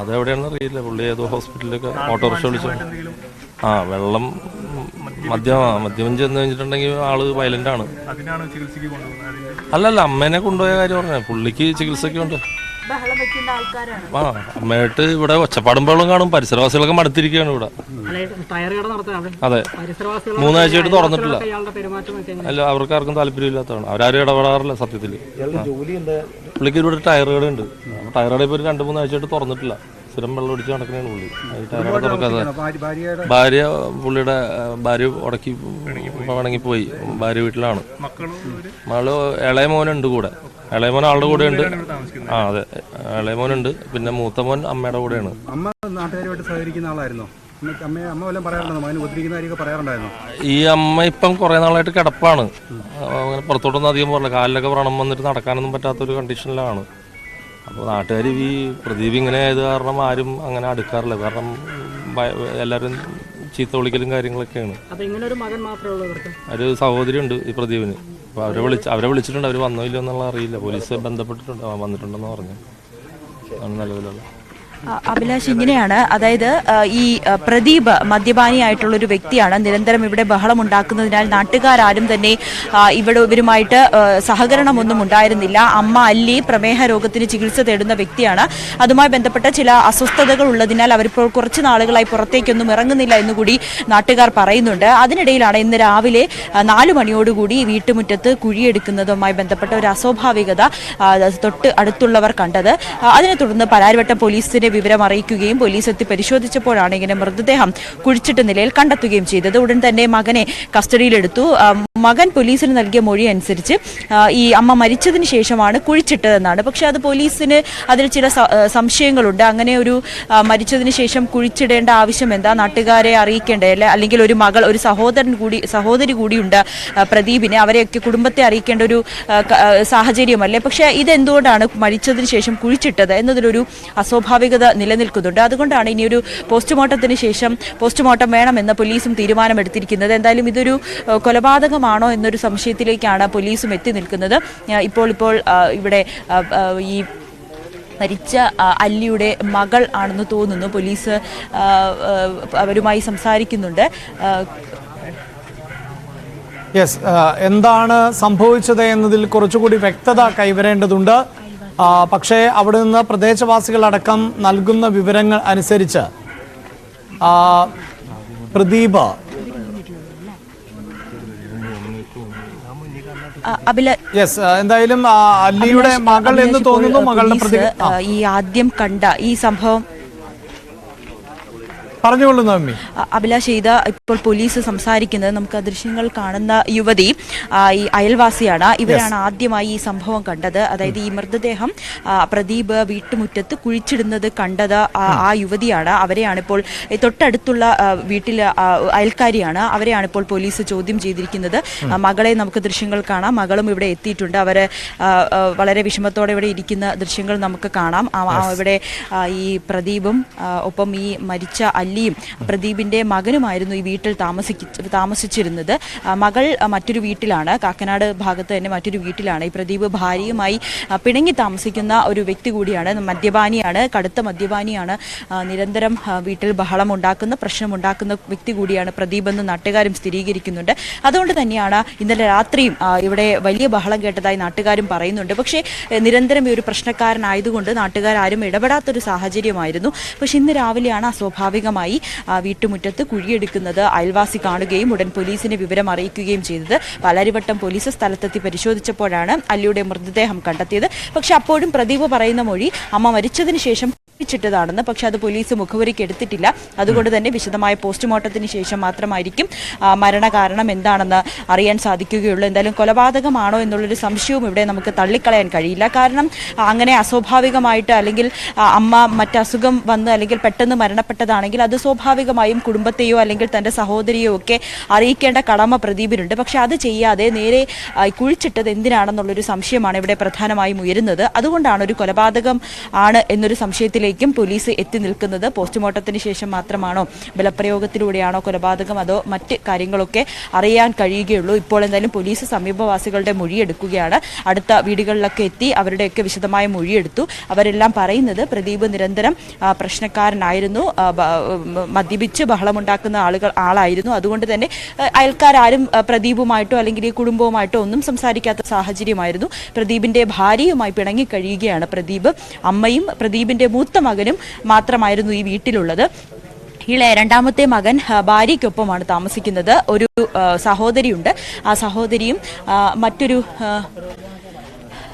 അതെവിടെയാണെന്ന് അറിയില്ല. പുള്ളി ഏതോ ഹോസ്പിറ്റലിലൊക്കെ ഓട്ടോറിക്ഷ വിളിച്ചു. ആ വെള്ളം മദ്യം മദ്യം ചെന്ന് കഴിഞ്ഞിട്ടുണ്ടെങ്കിൽ ആൾ വയലന്റ് ആണ്. അല്ലല്ല അമ്മേനെ കൊണ്ടുപോയ കാര്യം പറഞ്ഞ. പുള്ളിക്ക് ചികിത്സയൊക്കെ ഉണ്ട് ബഹളം വെക്കുന്ന ആൾക്കാരാണ്. ആ അമ്മയായിട്ട് ഇവിടെ ഒച്ചപ്പാടും ബഹളം കാണും. പരിസരവാസികളൊക്കെ മടുത്തിരിക്കുകയാണ് ഇവിടെ. ടയർ കട നടത്താൻ അതെ. പരിസരവാസികൾ മൂന്നാഴ്ചയായിട്ട് തുറന്നിട്ടില്ല? അല്ല അവർക്ക് ആർക്കും താല്പര്യമില്ലാത്തതാണ്. അവരാരും ഇടപെടാറില്ല സത്യത്തിൽ പുള്ളിക്ക് ഇവിടെ ടയർ കട ഉണ്ട് ടയർ കട ഇപ്പോൾ ഒരു രണ്ട് മൂന്നാഴ്ചയായിട്ട് തുറന്നിട്ടില്ല. സ്ഥിരം വെള്ളം ഒടിച്ച് നടക്കുന്നതാണ് പുള്ളി. ടയർ കട തുറക്കാതെ. ഭാര്യ പുള്ളിയുടെ ഭാര്യ ഉടക്കി പിണങ്ങി പോയി. ഭാര്യ വീട്ടിലാണ്. മകൾ ഇളയ മോനുണ്ട് കൂടെ. ഇളയ മോൻ ആളുടെ കൂടെ ഉണ്ട്. ആ അതെ. ഇളയമോൻ ഉണ്ട് പിന്നെ മൂത്തമോൻ അമ്മയുടെ കൂടെയാണ്. അമ്മ നാട്ടുകാരുമായിട്ട് സഹകരിക്കുന്ന ആളായിരുന്നോ? ഈ അമ്മ ഇപ്പം കുറെ നാളായിട്ട് കിടപ്പാണ്. അങ്ങനെ പുറത്തോട്ടൊന്നും അധികം പോകില്ല കാലിലൊക്കെ വ്രണം വന്നിട്ട് നടക്കാനൊന്നും പറ്റാത്തൊരു കണ്ടീഷനിലാണ്. അപ്പോൾ നാട്ടുകാർ ഈ പ്രദീപ് ഇങ്ങനെ ആയത് കാരണം ആരും അങ്ങനെ അടുക്കാറില്ല. കാരണം എല്ലാവരും ചീത്ത വിളിക്കലും കാര്യങ്ങളൊക്കെയാണ്. അപ്പൊ ഒരു മകൻ മാത്രമേ ഉള്ളൂ ഇവർക്ക്? ഒരു സഹോദരി ഉണ്ട് ഈ പ്രദീപിന്. അപ്പോൾ അവരെ വിളിച്ച് അവരെ വിളിച്ചിട്ടുണ്ട് അവർ വന്നോ ഇല്ലയോ എന്നുള്ള അറിയില്ല. പോലീസ് ബന്ധപ്പെട്ടിട്ടുണ്ട് വന്നിട്ടുണ്ടെന്ന് പറഞ്ഞു. നിലവിലുള്ള അഭിലാഷ് ഇങ്ങനെയാണ്. അതായത് ഈ പ്രദീപ് മദ്യപാനിയായിട്ടുള്ള ഒരു വ്യക്തിയാണ്. നിരന്തരം ഇവിടെ ബഹളം ഉണ്ടാക്കുന്നതിനാൽ നാട്ടുകാരാരും തന്നെ ഇവിടെ ഇവരുമായിട്ട് സഹകരണമൊന്നും ഉണ്ടായിരുന്നില്ല. അമ്മ അല്ലി പ്രമേഹ രോഗത്തിന് ചികിത്സ തേടുന്ന വ്യക്തിയാണ്. അതുമായി ബന്ധപ്പെട്ട ചില അസ്വസ്ഥതകൾ ഉള്ളതിനാൽ അവരിപ്പോൾ കുറച്ച് നാളുകളായി പുറത്തേക്കൊന്നും ഇറങ്ങുന്നില്ല എന്നുകൂടി നാട്ടുകാർ പറയുന്നുണ്ട്. അതിനിടയിലാണ് ഇന്ന് രാവിലെ നാല് മണിയോടുകൂടി വീട്ടുമുറ്റത്ത് കുഴിയെടുക്കുന്നതുമായി ബന്ധപ്പെട്ട ഒരു അസ്വാഭാവികത തൊട്ട് അടുത്തുള്ളവർ കണ്ടത്. അതിനെ തുടർന്ന് പലാരിവട്ടം പോലീസിനെ വിവരം അറിയിക്കുകയും പോലീസ് എത്തി പരിശോധിച്ചപ്പോഴാണ് ഇങ്ങനെ മൃതദേഹം കുഴിച്ചിട്ട നിലയിൽ കണ്ടെത്തുകയും ചെയ്തത്. ഉടൻ തന്നെ മകനെ കസ്റ്റഡിയിലെടുത്തു. മകൻ പോലീസിന് നൽകിയ മൊഴി അനുസരിച്ച് ഈ അമ്മ മരിച്ചതിന് ശേഷമാണ് കുഴിച്ചിട്ടതെന്നാണ്. പക്ഷെ അത് പോലീസിന് അതിൽ ചില സംശയങ്ങളുണ്ട്. അങ്ങനെ ഒരു മരിച്ചതിന് ശേഷം കുഴിച്ചിടേണ്ട ആവശ്യം എന്താ? നാട്ടുകാരെ അറിയിക്കേണ്ടേ? അല്ലെ അല്ലെങ്കിൽ ഒരു മകൾ ഒരു സഹോദരൻ കൂടി സഹോദരി കൂടിയുണ്ട് പ്രദീപിനെ. അവരെയൊക്കെ കുടുംബത്തെ അറിയിക്കേണ്ട ഒരു സാഹചര്യമല്ലേ? പക്ഷേ ഇതെന്തുകൊണ്ടാണ് മരിച്ചതിന് ശേഷം കുഴിച്ചിട്ടത് എന്നതിലൊരു അസ്വാഭാവികത നിലനിൽക്കുന്നുണ്ട്. അതുകൊണ്ടാണ് ഇനിയൊരു പോസ്റ്റ്മോർട്ടത്തിന് ശേഷം പോസ്റ്റ്മോർട്ടം വേണമെന്ന് പോലീസും തീരുമാനമെടുത്തിരിക്കുന്നത്. എന്തായാലും ഇതൊരു ആ, കൊലപാതകമാണോ എന്നൊരു സംശയത്തിലേക്കാണ് പോലീസും എത്തി നിൽക്കുന്നത്. ഇപ്പോൾ ഇപ്പോൾ ഇവിടെ ഈ മരിച്ച അല്ലിയുടെ മകൾ ആണെന്ന് തോന്നുന്നു. പോലീസ് അവരുമായി സംസാരിക്കുന്നുണ്ട്. യെസ് എന്താണ് സംഭവിച്ചത് എന്നതിൽ കുറച്ചുകൂടി വ്യക്തത കൈവരേണ്ടതുണ്ട്. പക്ഷേ അവിടെ നിന്ന് പ്രദേശവാസികളടക്കം നൽകുന്ന വിവരങ്ങൾ അനുസരിച്ച് പ്രദീപ് ആ, അഭില യെസ് എന്തായാലും അല്ലിയുടെ മകൾ എന്ന് തോന്നുന്നു മകളുടെ ഈ ആദ്യം കണ്ട ഈ സംഭവം പറഞ്ഞുകൊള്ളു അമ്മി? അഭിലാഷ് ചെയ്ത ഇപ്പോൾ പോലീസ് സംസാരിക്കുന്നത് നമുക്ക് ദൃശ്യങ്ങൾ കാണുന്ന യുവതി ഈ അയൽവാസിയാണ്. ഇവരാണ് ആദ്യമായി ഈ സംഭവം കണ്ടത്. അതായത് ഈ മൃതദേഹം പ്രദീപ് വീട്ടുമുറ്റത്ത് കുഴിച്ചിടുന്നത് കണ്ടത് ആ ആ യുവതിയാണ്. അവരെയാണ് ഇപ്പോൾ തൊട്ടടുത്തുള്ള വീട്ടിൽ വീട്ടിലെ അയൽക്കാരിയാണ്. അവരെയാണ് ഇപ്പോൾ പോലീസ് ചോദ്യം ചെയ്തിരിക്കുന്നത്. ആ, മകളെ നമുക്ക് ദൃശ്യങ്ങൾ കാണാം. മകളും ഇവിടെ എത്തിയിട്ടുണ്ട്. അവർ വളരെ വിഷമത്തോടെ ഇവിടെ ഇരിക്കുന്ന ദൃശ്യങ്ങൾ നമുക്ക് കാണാം. ഇവിടെ ഈ പ്രദീപും ഒപ്പം ഈ മരിച്ച അല്ലിയും പ്രദീപിന്റെ മകനുമായിരുന്നു ഈ വീട്ടിൽ താമസിക്ക താമസിച്ചിരുന്നത്. മകൾ മറ്റൊരു വീട്ടിലാണ്. കാക്കനാട് ഭാഗത്ത് തന്നെ മറ്റൊരു വീട്ടിലാണ്. ഈ പ്രദീപ് ഭാര്യയുമായി പിണങ്ങി താമസിക്കുന്ന ഒരു വ്യക്തി കൂടിയാണ്. മദ്യപാനിയാണ് കടുത്ത മദ്യപാനിയാണ്. നിരന്തരം വീട്ടിൽ ബഹളം ഉണ്ടാക്കുന്ന പ്രശ്നമുണ്ടാക്കുന്ന വ്യക്തി കൂടിയാണ് പ്രദീപ് എന്ന് നാട്ടുകാരും സ്ഥിരീകരിക്കുന്നുണ്ട്. അതുകൊണ്ട് തന്നെയാണ് ഇന്നലെ രാത്രിയും ഇവിടെ വലിയ ബഹളം കേട്ടതായി നാട്ടുകാരും പറയുന്നുണ്ട്. പക്ഷേ നിരന്തരം ഈ ഒരു പ്രശ്നക്കാരനായതുകൊണ്ട് നാട്ടുകാരും ഇടപെടാത്തൊരു സാഹചര്യമായിരുന്നു. പക്ഷെ ഇന്ന് രാവിലെയാണ് അസ്വാഭാവികമായി ആ, വീട്ടുമുറ്റത്ത് കുഴിയെടുക്കുന്നത് അയൽവാസി കാണുകയും ഉടൻ പോലീസിനെ വിവരം അറിയിക്കുകയും ചെയ്തത്. പാലാരിവട്ടം പോലീസ് സ്ഥലത്തെത്തി പരിശോധിച്ചപ്പോഴാണ് അല്ലിയുടെ മൃതദേഹം കണ്ടെത്തിയത്. പക്ഷെ അപ്പോഴും പ്രദീപ് പറയുന്ന മൊഴി അമ്മ മരിച്ചതിന് ശേഷം ിട്ടതാണെന്ന് പക്ഷെ അത് പോലീസ് മുഖവരിക്ക് എടുത്തിട്ടില്ല. അതുകൊണ്ട് തന്നെ വിശദമായ പോസ്റ്റ്മോർട്ടത്തിന് ശേഷം മാത്രമായിരിക്കും മരണകാരണം എന്താണെന്ന് അറിയാൻ സാധിക്കുകയുള്ളൂ. എന്തായാലും കൊലപാതകമാണോ എന്നുള്ളൊരു സംശയവും ഇവിടെ നമുക്ക് തള്ളിക്കളയാൻ കഴിയില്ല. കാരണം അങ്ങനെ അസ്വാഭാവികമായിട്ട് അല്ലെങ്കിൽ അമ്മ മറ്റസുഖം വന്ന് അല്ലെങ്കിൽ പെട്ടെന്ന് മരണപ്പെട്ടതാണെങ്കിൽ അത് സ്വാഭാവികമായും കുടുംബത്തെയോ അല്ലെങ്കിൽ തന്റെ സഹോദരിയോ ഒക്കെ അറിയിക്കേണ്ട കടമ പ്രദീപിനുണ്ട്. പക്ഷെ അത് ചെയ്യാതെ നേരെ കുഴിച്ചിട്ടത് എന്തിനാണെന്നുള്ളൊരു സംശയമാണ് ഇവിടെ പ്രധാനമായും ഉയരുന്നത്. അതുകൊണ്ടാണ് ഒരു കൊലപാതകം ആണ് എന്നൊരു സംശയത്തിലേക്ക് സ്ഥലത്തേക്കും പോലീസ് എത്തി നിൽക്കുന്നത്. പോസ്റ്റ്മോർട്ടത്തിന് ശേഷം മാത്രമാണോ ബലപ്രയോഗത്തിലൂടെയാണോ കൊലപാതകം അതോ മറ്റ് കാര്യങ്ങളൊക്കെ അറിയാൻ കഴിയുകയുള്ളൂ? ഇപ്പോൾ എന്തായാലും പോലീസ് സമീപവാസികളുടെ മൊഴിയെടുക്കുകയാണ് അടുത്ത വീടുകളിലൊക്കെ എത്തി അവരുടെയൊക്കെ വിശദമായ മൊഴിയെടുത്തു അവരെല്ലാം പറയുന്നത് പ്രദീപ് നിരന്തരം പ്രശ്നക്കാരനായിരുന്നു. മദ്യപിച്ച് ബഹളമുണ്ടാക്കുന്ന ആളുകൾ ആളായിരുന്നു. അതുകൊണ്ട് തന്നെ അയൽക്കാരും പ്രദീപുമായിട്ടോ അല്ലെങ്കിൽ ഈ കുടുംബവുമായിട്ടോ ഒന്നും സംസാരിക്കാത്ത സാഹചര്യമായിരുന്നു. പ്രദീപിന്റെ ഭാര്യയുമായി പിണങ്ങി കഴിയുകയാണ് പ്രദീപ്. അമ്മയും പ്രദീപിന്റെ മൂത്ത മകനും മാത്രമായിരുന്നു ഈ വീട്ടിലുള്ളത്. ഇളയ രണ്ടാമത്തെ മകൻ ഭാര്യയ്ക്കൊപ്പമാണ് താമസിക്കുന്നത്. ഒരു സഹോദരിയുണ്ട്. ആ സഹോദരിയും മറ്റൊരു